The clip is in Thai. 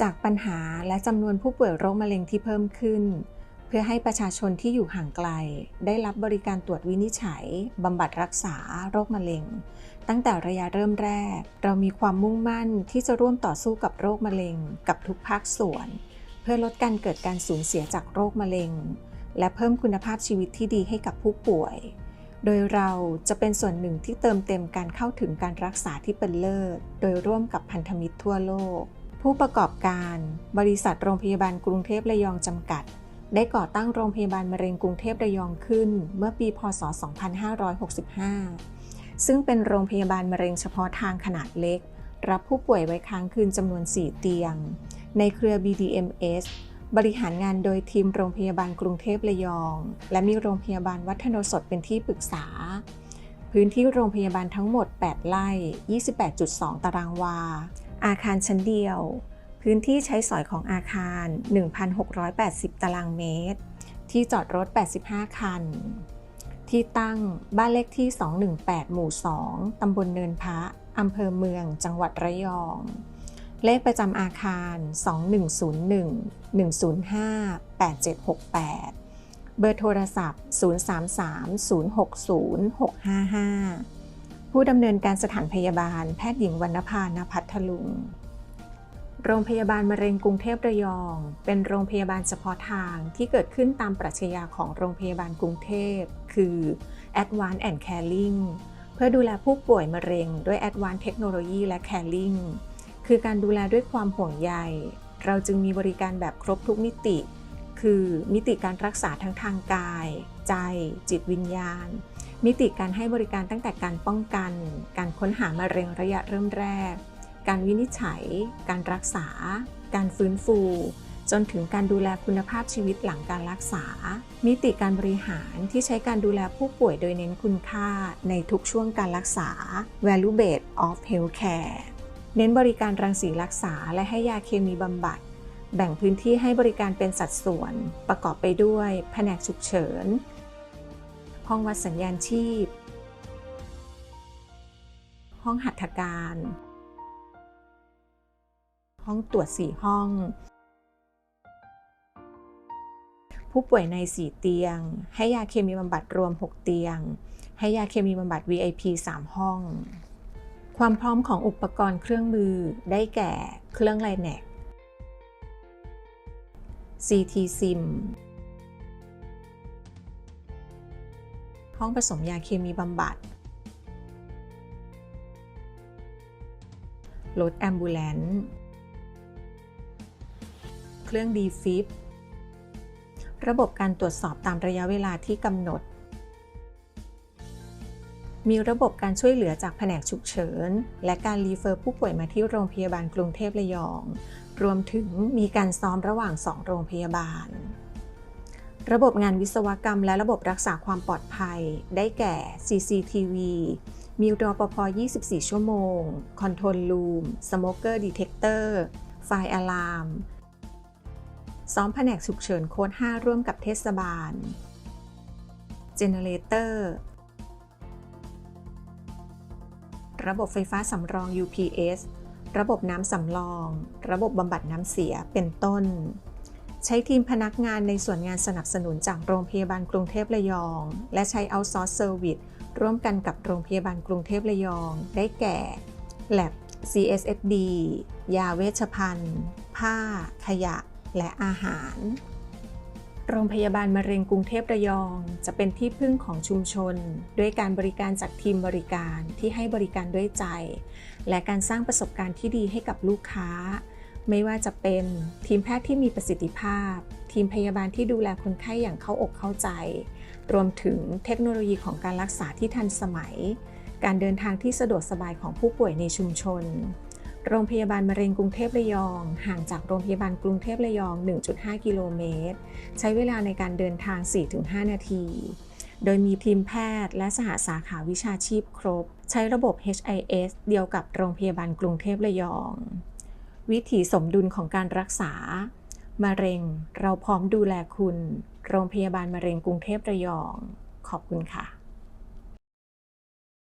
จากปัญหาและจำนวนผู้ป่วยโรคมะเร็งที่เพิ่มขึ้น เพื่อให้ประชาชนที่อยู่ห่างไกล ได้รับบริการตรวจวินิจฉัยบำบัดรักษาโรคมะเร็ง ตั้งแต่ระยะเริ่มแรก เรามีความมุ่งมั่นที่จะร่วมต่อสู้กับโรคมะเร็ง กับทุกภาคส่วน เพื่อลดการเกิดการสูญเสียจากโรคมะเร็ง และเพิ่มคุณภาพชีวิตที่ดีให้กับผู้ป่วย โดยเราจะเป็นส่วนหนึ่งที่เติมเต็มการเข้าถึงการรักษาที่เป็นเลิศ โดยร่วมกับพันธมิตรทั่วโลก ผู้ประกอบการ บริษัทโรงพยาบาลกรุงเทพระยองจำกัด ได้ก่อตั้งโรงพยาบาลมะเร็งกรุงเทพระยองขึ้น เมื่อปีพศ 2565 ซึ่งเป็นโรงพยาบาลมะเร็งเฉพาะทางขนาดเล็ก รับผู้ป่วยไว้ค้างคืนจำนวน 4 เตียง ในเครือ BDMS บริหารงานโดยทีมโรงพยาบาลกรุงเทพระยอง และมีโรงพยาบาลวัฒนสดเป็นที่ปรึกษา พื้นที่โรงพยาบาลทั้งหมด 8 ไร่ 28.2 ตารางวา อาคารชั้นเดียว พื้นที่ใช้สอยของอาคาร 1,680 ตารางเมตร ที่จอดรถ 85 คัน ที่ตั้งบ้านเลขที่ 218 หมู่ 2 ตำบลเนินพระอำเภอเมือง จังหวัดระยอง เลขประจำอาคาร 2101 105 8768 เบอร์โทรศัพท์ 033 060 655 ผู้ดำเนินการสถานพยาบาล แพทย์หญิงวรรณภานพัทลุง โรงพยาบาลมะเร็งกรุงเทพระยอง เป็นโรงพยาบาลเฉพาะทางที่เกิดขึ้นตามปรัชญาของโรงพยาบาลกรุงเทพ คือ Advance and Caring เพื่อดูแลผู้ป่วยมะเร็งด้วย Advance เทคโนโลยีและ Caring คือการดูแลด้วยความห่วงใย เราจึงมีบริการแบบครบทุกมิติ คือมิติการรักษาทั้งทางกาย ใจ จิตวิญญาณ มิติการให้บริการตั้งแต่การป้องกัน การค้นหามะเร็งระยะเริ่มแรก การวินิจฉัย การรักษา การฟื้นฟู จนถึงการดูแลคุณภาพชีวิตหลังการรักษา มิติการบริหารที่ใช้การดูแลผู้ป่วยโดยเน้นคุณค่าในทุกช่วงการรักษา value based of healthcare เน้นบริการรังสีรักษาและให้ยาเคมีบำบัด แบ่งพื้นที่ให้บริการเป็นสัดส่วน ประกอบไปด้วย แผนกฉุกเฉิน ห้องวัดสัญญาณชีพ ห้องหัตถการ ห้องตรวจสี่ห้อง ผู้ป่วยใน 4 เตียง ให้ยาเคมีบำบัดรวม 6 เตียง ให้ยาเคมีบำบัด VIP 3 ห้อง ความพร้อมของอุปกรณ์เครื่องมือได้แก่เครื่องไลแนก CT SIM ห้องผสมยาเคมีบำบัด รถแอมบูเลนต์เครื่องดีฟิประบบการตรวจสอบตามระยะเวลาที่กำหนด มีระบบการช่วยเหลือจากแผนกฉุกเฉิน และการรีเฟอร์ผู้ป่วยมาที่โรงพยาบาลกรุงเทพระยอง รวมถึงมีการซ้อมระหว่าง 2 โรงพยาบาล ระบบงานวิศวกรรมและระบบรักษาความปลอดภัย ได้แก่ CCTV มีรปภ 24 ชั่วโมง Control Room Smoker Detector Fire Alarm ซ้อมแผนกฉุกเฉินโค้ด5 ร่วมกับเทศบาล Generator ระบบไฟฟ้าสำรอง UPS ระบบน้ำสำรอง ระบบบำบัดน้ำเสีย เป็นต้น ใช้ทีมพนักงานในส่วนงานสนับสนุนจากโรงพยาบาลกรุงเทพระยอง และใช้ outsource service ร่วมกันกับโรงพยาบาลกรุงเทพระยอง ได้แก่ Lab CSFD ยาเวชภัณฑ์ ผ้า ขยะ และอาหาร โรงพยาบาลมะเร็งกรุงเทพระยอง จะเป็นที่พึ่งของชุมชน ด้วยการบริการจากทีมบริการที่ให้บริการด้วยใจ และการสร้างประสบการณ์ที่ดีให้กับลูกค้า ไม่ว่าจะเป็นทีมแพทย์ที่มีประสิทธิภาพ ทีมพยาบาลที่ดูแลคนไข้อย่างเข้าอกเข้าใจ รวมถึงเทคโนโลยีของการรักษาที่ทันสมัย การเดินทางที่สะดวกสบายของผู้ป่วยในชุมชน โรงพยาบาลมะเร็งกรุงเทพระยอง ห่างจากโรงพยาบาลกรุงเทพระยอง 1.5 กิโลเมตร ใช้เวลาในการเดินทาง 4-5 นาที โดยมีทีมแพทย์และสหสาขาวิชาชีพครบ ใช้ระบบ HIS เดียวกับโรงพยาบาลกรุงเทพระยอง วิถีสมดุลของการรักษามะเร็ง เราพร้อมดูแลคุณ โรงพยาบาลมะเร็งกรุงเทพระยอง ขอบคุณค่ะ